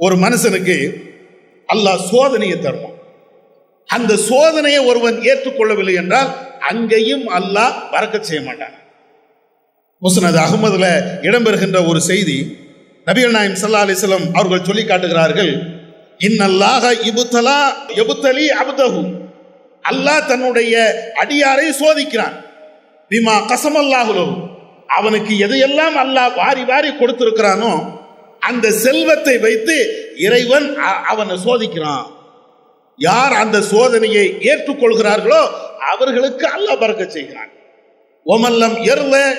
ஒரு மனுஷனுக்கு அல்லாஹ் சோதனையை தருவான். அந்த சோதனையை ஒருவன் ஏற்றுக்கொள்ளவில்லை என்றால் அங்கேயும் அல்லாஹ் பறக்க செய்ய மாட்டான். முசனது அகமதுல இடம்பெறுகின்ற ஒரு செய்தி நபிகள் நாயம் சல்லா அலிஸ்லம் அவர்கள் சொல்லி காட்டுகிறார்கள் இன்னல்லாக இபுத்தலா எபுத்தலி அபுதகு அல்லாஹ் தன்னுடைய அடியாரை சோதிக்கிறான். பிமா கசமல்லாகுலோ அவனுக்கு எதையெல்லாம் அல்லாஹ் வாரி வாரி கொடுத்திருக்கிறானோ அந்த செல்வத்தை வைத்து இறைவன் அ- அவனை சோதிக்கிறான். யார் அந்த சோதனையை ஏற்றுக்கொள்கிறார்களோ அவர்களுக்கு அல்ல பறக்க செய்கிறான். ஒமல்லம் எருள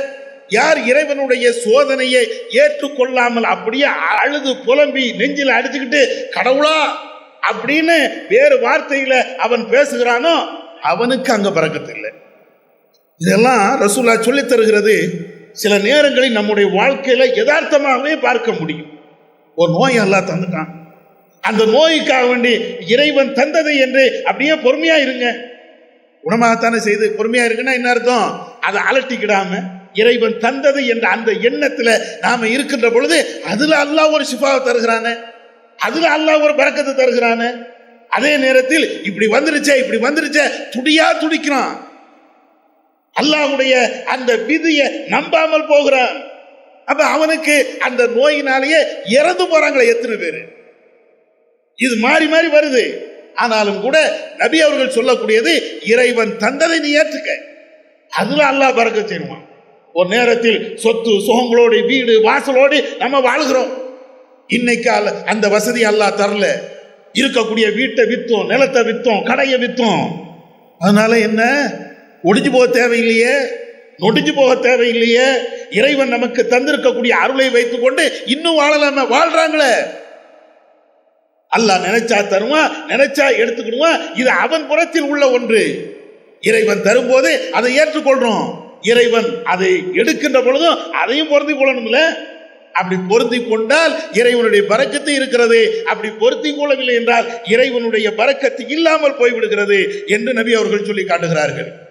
யார் இறைவனுடைய சோதனையை ஏற்றுக்கொள்ளாமல் அப்படியே அழுது புலம்பி நெஞ்சில் அடிச்சுக்கிட்டு கடவுளா! அப்படின்னு வேறு வார்த்தையில அவன் பேசுகிறானோ அவனுக்கு அங்க பறக்கத்து இல்லை. இதெல்லாம் ரசூலா சொல்லித் தருகிறது. சில நேரங்களில் நம்முடைய வாழ்க்கையில யதார்த்தமாகவே பார்க்க முடியும். ஒரு நோய் எல்லாம் தந்துட்டான். அந்த நோய்க்காக வேண்டி இறைவன் தந்தது என்று அப்படியே பொறுமையா இருங்க. குணமாகத்தானே செய்து பொறுமையா இருக்குன்னா என்ன அர்த்தம்? அதை அலட்டிக்கிடாம இறைவன் தந்தது என்ற அந்த எண்ணத்துல நாம இருக்கின்ற பொழுது அதுல அல்லாஹ் ஒரு சிஃபாவை தருகிறானே. அதுல அல்லாஹ் ஒரு பறக்கத்தை தருகிறானே. அதே நேரத்தில் இப்படி வந்துருச்சே இப்படி வந்துருச்சே துடியா துடிக்கிறான். அல்லாஹ்வுடைய அந்த விதியை நம்பாமல் போகிறான். அப்ப அவனுக்கு அந்த நோயினாலேயே இறந்து போறாங்களே எத்தனை பேரு? இது மாறி மாறி வருது. ஆனாலும் கூட நபி அவர்கள் சொல்லக்கூடியது இறைவன் தந்ததை நீ ஏற்றுக்க. அதுல அல்லாஹ் பறக்க செய்வான். ஒரு நேரத்தில் சொத்து சுகங்களோடு வீடு வாசலோடு நம்ம வாழ்கிறோம். இன்னைக்கு அந்த வசதி அல்லாஹ் தரல. இருக்கக்கூடிய வீட்டை வித்தோம் நிலத்தை வித்தோம் கடையை வித்தோம். அதனால என்ன? ஒடிஞ்சு போக தேவையில்லையே? நொடிஞ்சு போக தேவையில்லையே? இறைவன் நமக்கு தந்திருக்கக்கூடிய அருளை வைத்துக்கொண்டு இன்னும் வாழலாம? வாழ்றாங்களே. அல்லாஹ் நினைச்சா தருவான் நினைச்சா எடுத்துக்கிடுவான். இது அவன் புறத்தில் உள்ள ஒன்று. இறைவன் தரும்போது அதை ஏற்றுக்கொள்றோம். இறைவன் அதை எடுக்கின்ற பொழுதும் அதையும் பொருந்தி கொள்ளணும்ல? அப்படி பொருந்தி கொண்டால் இறைவனுடைய பறக்கத்து இருக்கிறது. அப்படி பொருத்தி கொள்ளவில்லை என்றால் இறைவனுடைய பறக்கத்து இல்லாமல் போய்விடுகிறது என்று நபி அவர்கள் சொல்லி காட்டுகிறார்கள்.